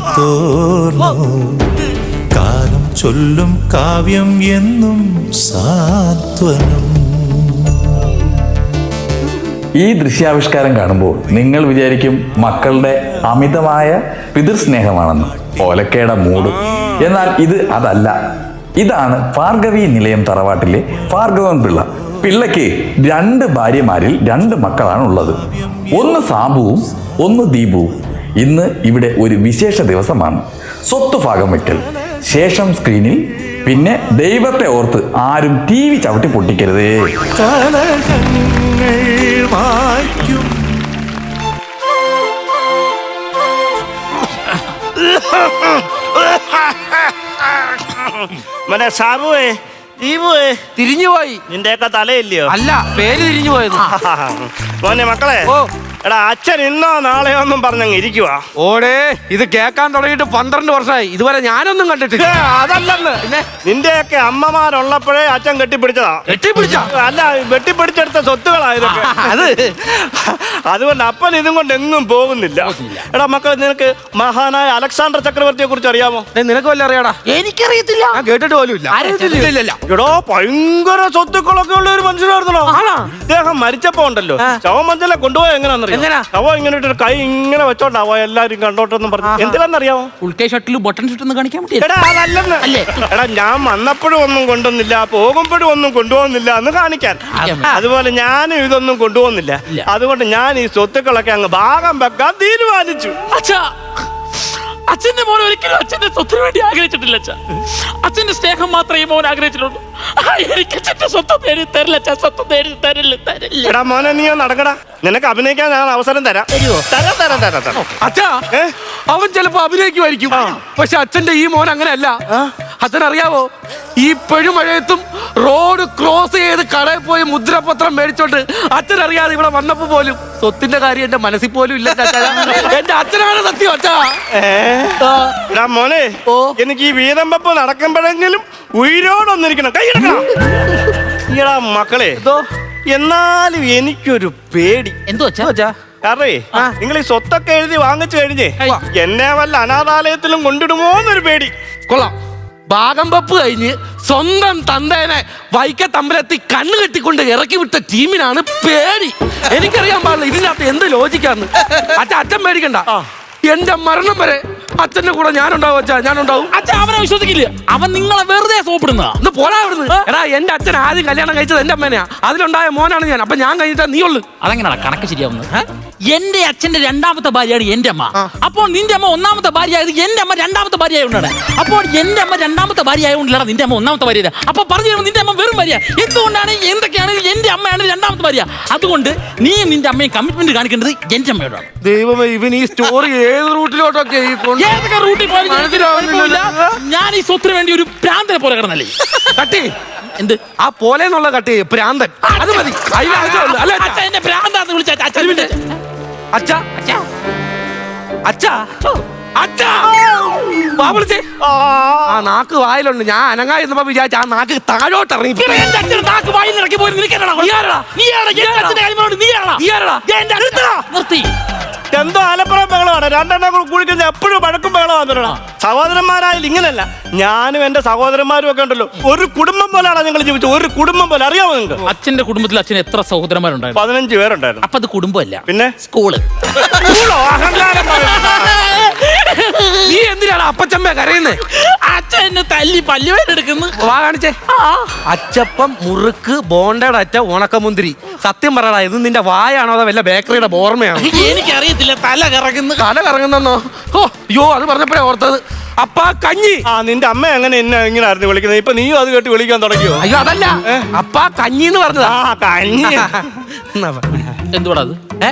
തോർന്നു. കാലം ചൊല്ലും കാവ്യം എന്നും സാത്വനം. ഈ ദൃശ്യാവിഷ്കാരം കാണുമ്പോൾ നിങ്ങൾ വിചാരിക്കും മക്കളുടെ അമിതമായ പിതൃസ്നേഹമാണെന്ന്. ഓലക്കേട മൂട്. എന്നാൽ ഇത് അതല്ല. ഇതാണ് ഭാർഗവി നിലയം തറവാട്ടിലെ ഭാർഗവൻ പിള്ള. പിള്ളയ്ക്ക് രണ്ട് ഭാര്യമാരിൽ രണ്ട് മക്കളാണ് ഉള്ളത് ഒന്ന് സാബുവും ഒന്ന് ദീപുവും. ഇന്ന് ഇവിടെ ഒരു വിശേഷ ദിവസമാണ്. സ്വത്ത് ഭാഗം വയ്ക്കൽ ശേഷം സ്ക്രീനിൽ പിന്നെ ദൈവത്തെ ഓർത്ത് ആരും ടി വി ചവിട്ടി പൊട്ടിക്കരുതേ. സാബുവേ ദീപുവേ തിരിഞ്ഞുപോയി നിന്റെയൊക്കെ തലയില്ലയോ? അല്ല പേര് തിരിഞ്ഞു പോയത് മോനെ മക്കളെ ഓ. എടാ അച്ഛൻ ഇന്നോ നാളെയോ ഒന്നും പറഞ്ഞങ്ങ് ഇരിക്കുവാ. ഓടേ ഇത് കേൾക്കാൻ തുടങ്ങിയിട്ട് പന്ത്രണ്ട് വർഷമായി. ഇതുവരെ ഞാനൊന്നും കണ്ടിട്ടില്ല. ഏ, അതല്ലെന്ന്. പിന്നെ? നിന്റെയൊക്കെ അമ്മമാരുള്ളപ്പോഴേ അച്ഛൻ കെട്ടിപ്പിടിച്ചതാ. കെട്ടിപ്പിടിച്ച? അല്ല വെട്ടിപ്പിടിച്ചെടുത്ത സ്വത്തുകളാ ഇതൊക്കെ. അത്. അതുകൊണ്ട് അപ്പൻ ഇതും കൊണ്ട് എങ്ങും പോകുന്നില്ല. എടാ മക്കൾ നിനക്ക് മഹാനായ അലക്സാണ്ടർ ചക്രവർത്തിയെ കുറിച്ച് അറിയാമോ? ഏ, നിനക്ക് വല്ല അറിയാടാ? എനിക്കറിയത്തില്ല. ഞാൻ കേട്ടിട്ട് പോലും ഇല്ല. ഇല്ല, ഇല്ല, ഇല്ല. എടോ ഭയങ്കര സ്വത്തുക്കളൊക്കെ ഉള്ള ഒരു മനുഷ്യനായിരുന്നോ ആണോ? അദ്ദേഹം മരിച്ചപ്പോ ഉണ്ടല്ലോ. ശവമഞ്ചലെ കൊണ്ടുപോയ എങ്ങനെയാണെന്നറിയോ എങ്ങനാ? ശവം ഇങ്ങനെ ഇട്ടിട്ട് കൈ ഇങ്ങനെ വെച്ചോണ്ടാവോ എല്ലാരും കണ്ടോട്ടെന്നും പറഞ്ഞു. എന്തിനാന്നറിയാമോ ഉൾക്കൈ ഷട്ടിൽ ബട്ടൺ ഷട്ടിൽ കാണിക്കാൻ എടാ അതല്ലെന്ന്. അല്ലേ? എടാ ഞാൻ വന്നപ്പോഴും ഒന്നും കൊണ്ടുവന്നില്ല പോകുമ്പോഴും ഒന്നും കൊണ്ടുപോകുന്നില്ല എന്ന് കാണിക്കാൻ. അതുപോലെ ഞാനും ഇതൊന്നും കൊണ്ടുപോകുന്നില്ല ഇല്ല. അതുകൊണ്ട് ഞാൻ ഈ സ്വത്തുക്കളൊക്കെ അങ്ങ് ഭാഗം വെക്കാൻ തീരുമാനിച്ചു. അച്ഛാ. അച്ഛന്റെ മോൻ ഒരിക്കലും അച്ഛന്റെ സ്വത്തിന് വേണ്ടി ആഗ്രഹിച്ചിട്ടില്ല അച്ഛാ. അച്ഛന്റെ സ്നേഹം മാത്രമേ ഈ മോൻ ആഗ്രഹിച്ചിട്ടുള്ളൂ. ആ, എനിക്ക് അച്ഛന്റെ സ്വത്തം നേടി തരില്ല അച്ഛാ. സ്വത്തം നേടി തരില്ല തരില്ല. എടാ മോനെ നീ നടക്കടാ. നിനക്ക് അഭിനയിക്കാൻ ഞാൻ അവസരം തരാം. തരാം തരാം തരാം തരാം. അച്ഛാ അവൻ ചിലപ്പോ അഭിനയിക്കുമായിരിക്കും. പക്ഷെ അച്ഛന്റെ ഈ മോൻ അങ്ങനെയല്ല. അച്ഛൻ അറിയാവോ ഈ പെഴുമഴയത്തും ചെയ്ത് കടയിൽ പോയി മുദ്രപത്രം മേടിച്ചോണ്ട് അച്ഛൻ അറിയാതെ ഇവിടെ വന്നപ്പോ പോലും സ്വത്തിന്റെ കാര്യം എന്റെ മനസ്സിൽ പോലും ഇല്ല അച്ഛാ. എന്റെ അച്ഛനാണ് സത്യം അച്ഛാ മോനെ ഓ. എനിക്ക് ഈ വീതം വെപ്പ് നടക്കുമ്പോഴെങ്കിലും ഉയരോടൊന്നിരിക്കണം കൈയെടുക്കണം ഈടാ മക്കളെ എന്തോ? എന്നാലും എനിക്കൊരു പേടി. എന്തോ അച്ഛാ അച്ഛാ കാരണേ നിങ്ങൾ ഈ സ്വത്തൊക്കെ എഴുതി വാങ്ങിച്ചു കഴിഞ്ഞേ. എന്നെ വല്ല അനാഥാലയത്തിലും കൊണ്ടിടുമോന്നൊരു പേടി. കൊള്ളാം. ഭാഗം വെപ്പ് കഴിഞ്ഞ് സ്വന്തം തന്തേനെ വൈക്കത്തമ്പലത്തിൽ കണ്ണു കെട്ടിക്കൊണ്ട് ഇറക്കി വിട്ട ടീമിനാണ് പേടി. എനിക്കറിയാൻ പാടില്ല ഇതിനകത്ത് എന്ത് ലോജിക്കാന്ന്. അച്ഛൻ അച്ഛൻ പേടിക്കണ്ട. എന്റെ മരണം വരെ അച്ഛന്റെ കൂടെ ഞാനുണ്ടാവും അച്ഛാ ഞാനുണ്ടാവും. അച്ഛൻ അവനെ വിശ്വസിക്കില്ല? അവൻ നിങ്ങളെ വെറുതെ സോപ്പിടുന്ന പോരാ അവിടുന്ന്. എടാ എന്റെ അച്ഛൻ ആദ്യം കല്യാണം കഴിച്ചത് എന്റെ അമ്മേനെയാ. അതിലുണ്ടായ മോനാണ് ഞാൻ. അപ്പൊ ഞാൻ കഴിഞ്ഞിട്ടാ നീ ഉള്ളു. അതെങ്ങനെയാണ് കണക്ക് ശരിയാവുന്നത്? എന്റെ അച്ഛന്റെ രണ്ടാമത്തെ ഭാര്യയാണ് എന്റെ അമ്മ. അപ്പോൾ നിന്റെ അമ്മ ഒന്നാമത്തെ ഭാര്യ ആയത് എന്റെ അമ്മ രണ്ടാമത്തെ ഭാര്യ ആയതുകൊണ്ടാണ് അപ്പോൾ എന്റെ അമ്മ രണ്ടാമത്തെ ഭാര്യ ആയതുകൊണ്ടല്ല നിന്റെ അമ്മ ഒന്നാമത്തെ ഭാര്യ. അപ്പൊ പറഞ്ഞു തരുമ്പോൾ നിന്റെ അമ്മ വെറും ഭാര്യ എന്തുകൊണ്ടാണ് എന്തൊക്കെയാണ് എന്റെ അമ്മയാണ് രണ്ടാമത്തെ ഭാര്യ? അതുകൊണ്ട് നീ നിന്റെ അമ്മയും കമ്മിറ്റ്മെന്റ് കാണിക്കേണ്ടത് എന്റെ അമ്മയോടാണ്. ദൈവമേ ഇവൻ ഈ സ്റ്റോറി ഏത് റൂട്ടിലോട്ടൊക്കെ ഏതൊക്കെ റൂട്ടിൽ പോയാലും. ഞാൻ ഈ സ്വത്തിന് വേണ്ടി ഒരു പ്രാന്തനെ പോലെ കിടന്നല്ലേ? കട്ടി എന്ത്? ആ പോലെ എന്നുള്ള കട്ടി പ്രാന്തൻ. അത് മതി. അതിന് ആവശ്യമുള്ളൂ. അല്ല അച്ഛ എന്നെ പ്രാന്താന്ന് വിളിച്ച വിളിച്ച അച്ഛാ. അച്ഛാ. അച്ഛാ. വാ വിളിച്ചേ. ആ. നാക്ക് വായിലുണ്ട്. ഞാൻ അനങ്ങാ എന്നപ്പോ വിചാരിച്ച ആ നാക്ക് താഴോട്ട് ഇറങ്ങി. നിർത്തി. എന്തോ ആലപ്പുറം ബഹളമാണ്. രണ്ടെണ്ണം കൂടി കുളിക്കുന്ന എപ്പോഴും വഴക്കും ബഹളമാണ് സഹോദരന്മാരായാലും ഇങ്ങനല്ല ഞാനും എന്റെ സഹോദരന്മാരും ഒക്കെ ഉണ്ടല്ലോ. ഒരു കുടുംബം പോലെയാണ് ഞങ്ങൾ ജീവിച്ചത്? ഒരു കുടുംബം പോലെ. അറിയാമോ നിങ്ങൾക്ക്? അച്ഛന്റെ കുടുംബത്തിൽ അച്ഛൻ എത്ര സഹോദരന്മാരുണ്ടായിരുന്നു? പതിനഞ്ച് പേരുണ്ടായിരുന്നു. അപ്പൊ അത് കുടുംബമല്ല. പിന്നെ? സ്കൂൾ. സ്കൂളോ? അഹങ്കാരം. നീ എന്തിനാണ് അപ്പച്ചമ്മ കരയുന്നത് അച്ഛൻ എന്നെ തല്ലി പല്ലുവേനെടുക്കുന്നു വാ കാണിച്ചേ. അച്ചപ്പം മുറുക്ക് ബോണ്ടയുടെ അറ്റ ഉണക്കമുന്തിരി. സത്യം പറയടാ ഇത് നിന്റെ വായാണോ അതോ വല്ല ബേക്കറിയുടെ ബോർമയാണോ? എനിക്കറിയത്തില്ല തല കറങ്ങുന്നു. തല കറങ്ങുന്നോ ഓ അയ്യോ അത് പറഞ്ഞപ്പോഴേ ഓർത്തത്. അപ്പാ കഞ്ഞി. ആ നിന്റെ അമ്മ എങ്ങനെ എന്നെ ഇങ്ങനെ ആയിരുന്നു വിളിക്കുന്നത്. ഇപ്പൊ നീയും അത് കേട്ട് വിളിക്കാൻ തുടങ്ങിയോ? അയ്യോ അതല്ല. അപ്പാ കഞ്ഞി എന്ന് പറഞ്ഞതാ. ആ കഞ്ഞി. എന്തുവാടാ അത്? ഏ?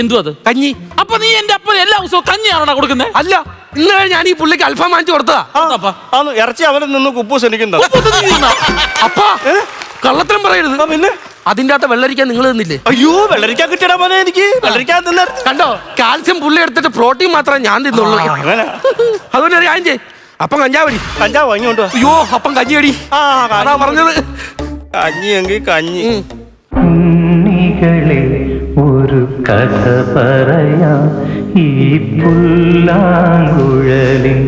എന്തുവാ അത് കഞ്ഞി. അപ്പൊ നീ എന്റെ അപ്പൻ എല്ലാ ദിവസവും കഞ്ഞിയാണോ കൊടുക്കുന്നത് അല്ല ഇന്ന് ഞാൻ ഈ പുള്ളിക്ക് അൽഫാം വാങ്ങിച്ചു കൊടുത്തതാ. ഇറച്ചി അവരിൽ നിന്ന് കുപ്പൂസ് എനിക്കുണ്ടോ അപ്പാ കള്ളത്തരം പറയരുത്. പിന്നെ? അതിന്റെ അകത്ത് വെള്ളരിക്കാൻ നിങ്ങൾ തന്നില്ലേ അയ്യോ വെള്ളരിക്കാൻ കിട്ടിയടാ പോലെ എനിക്ക്. വെള്ളരിക്കാൻ തിന്ന. കണ്ടോ കാൽസ്യം പുള്ളി എടുത്തിട്ട് പ്രോട്ടീൻ മാത്രമേ ഞാൻ തിന്നുള്ളൂ. അങ്ങനെ. അതുകൊണ്ട് ഒരു കാര്യം ചെയ്യ്. അപ്പം കഞ്ചാവടി കഞ്ചാവ് വാങ്ങിയോണ്ട് വാ. അയ്യോ അപ്പം കഞ്ഞിയടി ആ അതാ പറഞ്ഞത്. കഞ്ഞി. എങ്കിൽ കഞ്ഞി കഥ പറയാം. ഈ പുല്ലാങ്കുഴലിൻ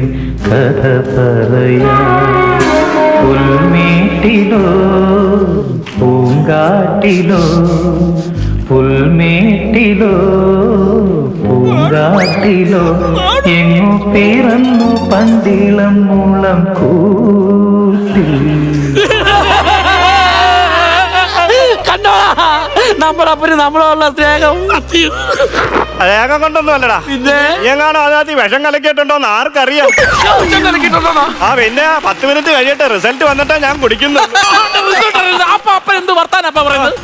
കഥ പറയാം. പുൽമേട്ടിലോ പൂങ്കാട്ടിലോ പുൽമേട്ടിലോ പൂങ്കാട്ടിലോ എങ്ങു പിറന്നു പന്തിളം മൂളം കൂട്ടി നമ്മുടെ അപ്പന് നമ്മളോടുള്ള സ്നേഹം ഏകം കൊണ്ടൊന്നും അല്ലടാ പിന്നെ? എങ്ങാണോ അതിനകത്ത് ഈ വിഷം കലക്കിയിട്ടുണ്ടോന്ന് ആർക്കറിയാം ആ പിന്നെ പത്ത് മിനിറ്റ് കഴിയട്ടെ റിസൾട്ട് വന്നിട്ടാ ഞാൻ കുടിക്കുന്നു അപ്പൊ അപ്പൻ എന്ത് വർത്താനപ്പ പറയുന്നത്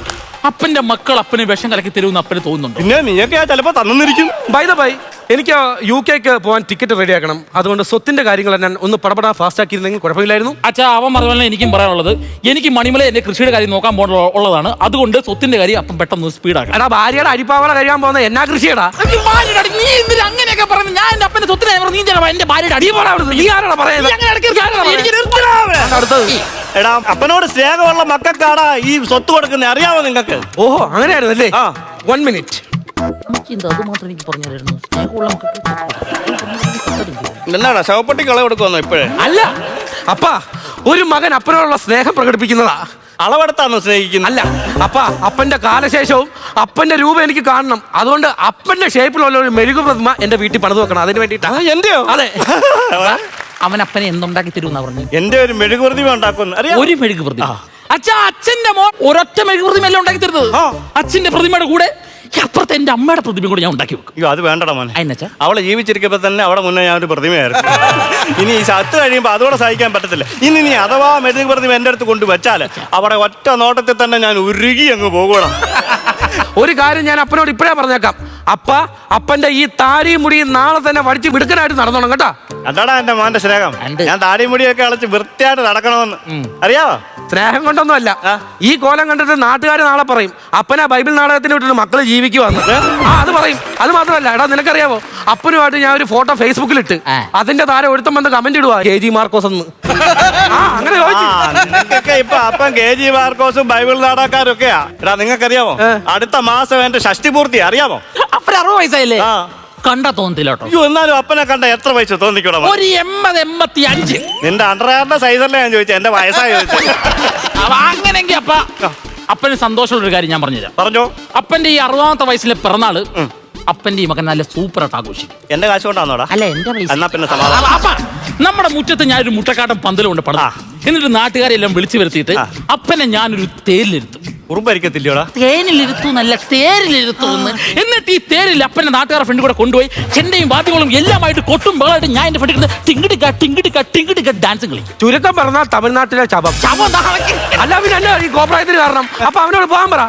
അപ്പന്റെ മക്കൾ അപ്പന് വിഷം കലക്കി തരുമെന്ന് അപ്പന് തോന്നുന്നുണ്ട്? പിന്നെ നീയൊക്കെ ചിലപ്പോ തന്നിരിക്കും ബൈ ദ ബൈ എനിക്ക് യു കെക്ക് പോകാൻ ടിക്കറ്റ് റെഡിയാക്കണം അതുകൊണ്ട് സ്വത്തിന്റെ കാര്യങ്ങൾ ഞാൻ ഒന്ന് പടപടാ ഫാസ്റ്റ് ആക്കിയിരുന്നെങ്കിൽ കുഴപ്പമില്ലായിരുന്നു. അച്ഛാ അവൻ പറഞ്ഞ എനിക്കും പറയാനുള്ളത് എനിക്ക് മണിമല എന്റെ കൃഷിയുടെ കാര്യം നോക്കാൻ ഉള്ളതാണ്. അതുകൊണ്ട് സ്വത്തിന്റെ കാര്യം അപ്പം പെട്ടെന്ന് സ്പീഡാക്കണം എടാ ഭാര്യയുടെ അരിപ്പാവള കഴിയാൻ പോകുന്ന എന്നാ കൃഷിയടാ? നീ അങ്ങനെയൊക്കെ പറഞ്ഞു ഞാൻ എന്റെ അപ്പന്റെ സ്വത്തിനെ നീ എന്റെ ഭാര്യയുടെ അടി നീ എനിക്ക് പറയുന്നത്? അടുത്തത്. എടാ അപ്പനോട് സ്നേഹമുള്ള മക്കൾക്കാടാ ഈ സ്വത്ത് കൊടുക്കുന്നത് അറിയാമോ നിങ്ങൾക്ക് ഓഹോ അങ്ങനെയായിരുന്നു അല്ലേ ആ. വൺ മിനിറ്റ് എന്താണ് അത് മാത്രം എനിക്ക് പറഞ്ഞു തരുന്നു. സ്നേഹമുള്ള മക്കൾക്ക് എന്നാടാ ശവപ്പെട്ടി കള കൊടുക്കുവന്നോ ഇപ്പോഴേ? അല്ല അപ്പാ ഒരു മകൻ അപ്പനോടുള്ള സ്നേഹം പ്രകടിപ്പിക്കുന്നതാ. അളവെടുത്താന്നോ സ്നേഹിക്കുന്നു? അല്ല അപ്പാ അപ്പന്റെ കാലശേഷവും അപ്പന്റെ രൂപം എനിക്ക് കാണണം. അതുകൊണ്ട് അപ്പന്റെ ഷേപ്പിലുള്ള ഒരു മെഴുകു പ്രതിമ എന്റെ വീട്ടിൽ പണിത് വെക്കണം. അതിന് വേണ്ടിട്ടാ എന്റെയോ? അതെ. അവൻ അപ്പനെ എന്തുണ്ടാക്കി തരുമെന്നാ പറഞ്ഞു? എന്റെ ഒരു മെഴുകു ഉണ്ടാക്കുന്നു അറിയാം ഒരു മെഴുകു പ്രതിമ അച്ഛാ അച്ഛന്റെ മോൻ ഒരൊറ്റ മെഴുകു പ്രതിമ അല്ല ഉണ്ടാക്കി തരുന്നത്. അച്ഛന്റെ പ്രതിമയുടെ കൂടെ ഈ അപ്പുറത്തെ എന്റെ അമ്മയുടെ പ്രതിമ കൂടെ ഞാൻ ഉണ്ടാക്കി വെക്കും. അയ്യോ അത് വേണ്ടടാ മോനെ. അതിനച്ഛാ അവളെ ജീവിച്ചിരിക്കുമ്പോ തന്നെ അവിടെ മുന്നേ ഞാൻ ഒരു പ്രതിമയായിരുന്നു. ഇനി ഈ ചത്ത് കഴിയുമ്പോ അതോടെ സഹിക്കാൻ പറ്റത്തില്ല. ഇനി നീ അഥവാ മെഴുക് പ്രതിമ എന്റെ അടുത്ത് കൊണ്ട് വെച്ചാൽ അവിടെ ഒറ്റ നോട്ടത്തിൽ തന്നെ ഞാൻ ഉരുകി അങ്ങ് പോകണം ഒരു കാര്യം ഞാൻ അപ്പനോട് ഇപ്പഴേ പറഞ്ഞേക്കാം. അപ്പ അപ്പന്റെ ഈ താടിയും മുടിയും നാളെ തന്നെ വടിച്ച് വിടുക്കനായിട്ട് നടന്നോണം കേട്ടാ? അതാടാ എന്റെ മോന്റെ സ്നേഹം. ഞാൻ താടി മുടിയൊക്കെ അളച്ച് വൃത്തിയായിട്ട് നടക്കണമെന്ന്. അറിയാവോ? സ്നേഹം കൊണ്ടൊന്നും അല്ല ഈ കോലം കണ്ടിട്ട് നാട്ടുകാർ നാളെ പറയും അപ്പനാ ബൈബിൾ നാടകത്തിന് വിട്ടിട്ട് മക്കൾ ജീവിക്കുവാന്ന്. ആ അത് പറയും. അത് മാത്രമല്ല എടാ നിനക്കറിയാവോ? അപ്പനുമായിട്ട് ഞാൻ ഒരു ഫോട്ടോ ഫേസ്ബുക്കിൽ ഇട്ട് അതിന്റെ താരം ഒരുത്തം വന്ന് കമന്റ് ഇടുവാ കെ ജി മാർക്കോസ് എന്ന് ആ അങ്ങനെ ആ ചോദിച്ചു. നിങ്ങൾക്കൊക്കെ ഇപ്പൊ അപ്പം കെ ജി മാർക്കോസും ബൈബിൾ നാടകക്കാരൊക്കെയാ. എടാ നിങ്ങൾക്കറിയാമോ അടുത്ത മാസം എന്റെ ഷഷ്ടി പൂർത്തി അറിയാമോ? അപ്പൊ അറുപത് വയസ്സായില്ലേ? ആ. കണ്ട തോന്നത്തില്ല കേട്ടോ അയ്യോ എന്നാലും അപ്പനെ കണ്ട എത്ര വയസ്സ് തോന്നിക്കൂടാ? ഒരു എൺപത് എൺപത്തി അഞ്ച് നിന്റെ അണ്ടർവെയറിന്റെ സൈസല്ലേ ഞാൻ ചോദിച്ചത് എന്റെ വയസ്സായി ചോദിച്ചത് അപ്പൊ അങ്ങനെങ്കി അപ്പ അപ്പന് സന്തോഷമുള്ള ഒരു കാര്യം ഞാൻ പറഞ്ഞുതരാം. പറഞ്ഞോ. അപ്പന്റെ ഈ അറുപതാമത്തെ വയസ്സിലെ പിറന്നാൾ അപ്പന്റെ ഈ മകൻ നല്ല സൂപ്പർ ആയിട്ട് ആഘോഷിക്കും. എന്റെ കാശ് കൊണ്ടാന്നോടാ. അല്ല എന്റെ പൈസ. എന്നാ പിന്നെ സമാധാനം. അപ്പ- നമ്മുടെ മുറ്റത്ത് ഞാനൊരു മുട്ടക്കാട്ടം പന്തലുകൊണ്ട് പടാ. പടം എന്നിട്ട് നാട്ടുകാരെല്ലാം വിളിച്ചു വരുത്തിയിട്ട് അപ്പനെ ഞാനൊരു തേരിലിരുത്തും ഉറുമ്പരിക്കത്തില്ലയോടാ? എന്നിട്ട് ഈ തേരിൽ അപ്പനെ നാട്ടുകാരുടെ ഫ്രണ്ട് കൂടെ കൊണ്ടുപോയി ചെണ്ടയും വാദ്യങ്ങളും എല്ലാമായിട്ട് കൊട്ടും ബേളായിട്ട് ഞാൻ എന്റെ ഫ്രണ്ടിൽ ടിങ്കിടിക്ക ടിങ്കിടിക്ക ടിങ്കിടിക്ക ഡാൻസും കളിക്കും. ചുരുക്കം പറഞ്ഞാൽ തമിഴ്നാട്ടിലെ ശബം കളക്കി. അല്ല പിന്നെ ഈ കോപ്രായത്തിന് കാരണം? അപ്പൊ അവനോട് പോകാൻ പറ.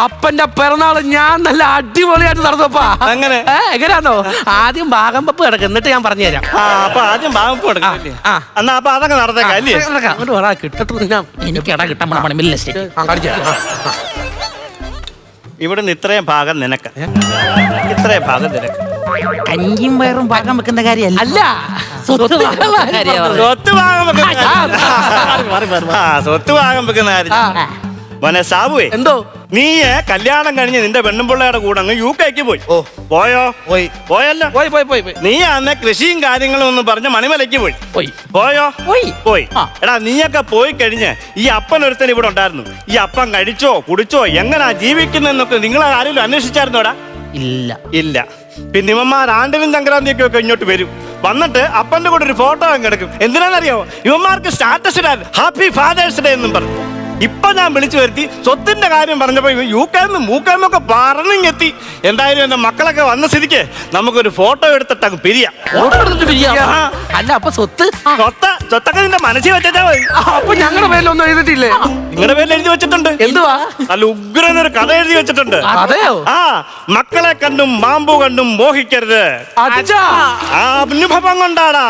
അപ്പന്റെ പിറന്നാൾ ഞാൻ നല്ല അടിപൊളിയായിട്ട് നടന്നപ്പാ. അങ്ങനെ? എങ്ങനെയാണോ ആദ്യം ഭാഗം പപ്പ് കിടക്കും എന്നിട്ട് ഞാൻ പറഞ്ഞു തരാം. അപ്പൊ ആദ്യം ഭാഗം കിടക്കാം. ആ. എന്നാ അപ്പൊ അതൊക്കെ നടന്നേക്കാം അല്ലേ? കിട്ടത്തു കിട്ടാൻ എനിക്ക് ഇട കിട്ടാൻ പോണ ഇവിടുന്ന് ഇത്രയും ഭാഗം നിനക്ക്. ഇത്രയും ഭാഗം നിനക്ക്. കഞ്ഞിയും വയറും പാകം വെക്കുന്ന കാര്യമല്ല. അല്ല. സ്വത്ത് വാങ്ങുന്ന കാര്യാ പറഞ്ഞത്. സ്വത്ത് ഭാഗം വെക്കുന്ന കാര്യം. ആ. സ്വത്ത് ഭാഗം വെക്കുന്ന കാര്യം മോനെ സാബുവേ എന്തോ? നീ കല്യാണം കഴിഞ്ഞ് നിന്റെ പെണ്ണുമ്പിള്ളയുടെ കൂടെ അങ്ങ് യു കെക്ക് പോയി. ഓ. പോയോ? പോയി. പോയല്ല? പോയി പോയി പോയി പോയി. നീ അന്ന് കൃഷിയും കാര്യങ്ങളും ഒന്നും പറഞ്ഞ് മണിമലയ്ക്ക് പോയി. പോയി. പോയോ? പോയി. പോയി. എടാ നീയൊക്കെ പോയി കഴിഞ്ഞ് ഈ അപ്പൻ ഒരുത്തൻ ഇവിടെ ഉണ്ടായിരുന്നു. ഈ അപ്പൻ കഴിച്ചോ കുടിച്ചോ എങ്ങനാ ജീവിക്കുന്നതെന്നൊക്കെ നിങ്ങൾ ആരെങ്കിലും അന്വേഷിച്ചായിരുന്നോടാ ഇല്ല. ഇല്ല. പിന്നെ ഇവന്മാർ ആണ്ടിനും സംക്രാന്തിയൊക്കെ ഒക്കെ ഇങ്ങോട്ട് വരും. വന്നിട്ട് അപ്പന്റെ കൂടെ ഒരു ഫോട്ടോ അങ്ങ് എടുക്കും. എന്തിനാണെന്നറിയോ ഇവന്മാർക്ക് സ്റ്റാറ്റസ് ഇടാൻ ഹാപ്പി ഫാദേഴ്സ് ഡേ എന്നും പറഞ്ഞു. ഇപ്പൊ ഞാൻ വിളിച്ചു വരുത്തി സ്വത്തിന്റെ കാര്യം പറഞ്ഞപ്പോ യൂക്കാന്നും മൂക്കാന്നൊക്കെ പറഞ്ഞെത്തി എന്തായാലും എന്റെ മക്കളൊക്കെ വന്ന സ്ഥിതിക്ക് നമുക്കൊരു ഫോട്ടോ എടുത്തിട്ട് അങ്ങ് പിരിയാം ഫോട്ടോ എടുത്തിട്ട് പിരിയാം. അല്ല അപ്പൊ സ്വത്ത് സ്വത്ത സ്വത്തൊക്കെ നിന്റെ മനസ്സിൽ വെച്ചാ മതി അപ്പൊ ഞങ്ങളുടെ പേരിലൊന്നും എഴുതിട്ടില്ലേ നിങ്ങളുടെ പേരിൽ എഴുതി വെച്ചിട്ടുണ്ട് എന്തുവാ നല്ല ഉഗ്രനൊരു കഥ എഴുതി വെച്ചിട്ടുണ്ട് അതെയോ ആ മക്കളെ കണ്ടും മാമ്പു കണ്ടും മോഹിക്കരുത് അനുഭവം കൊണ്ടാടാ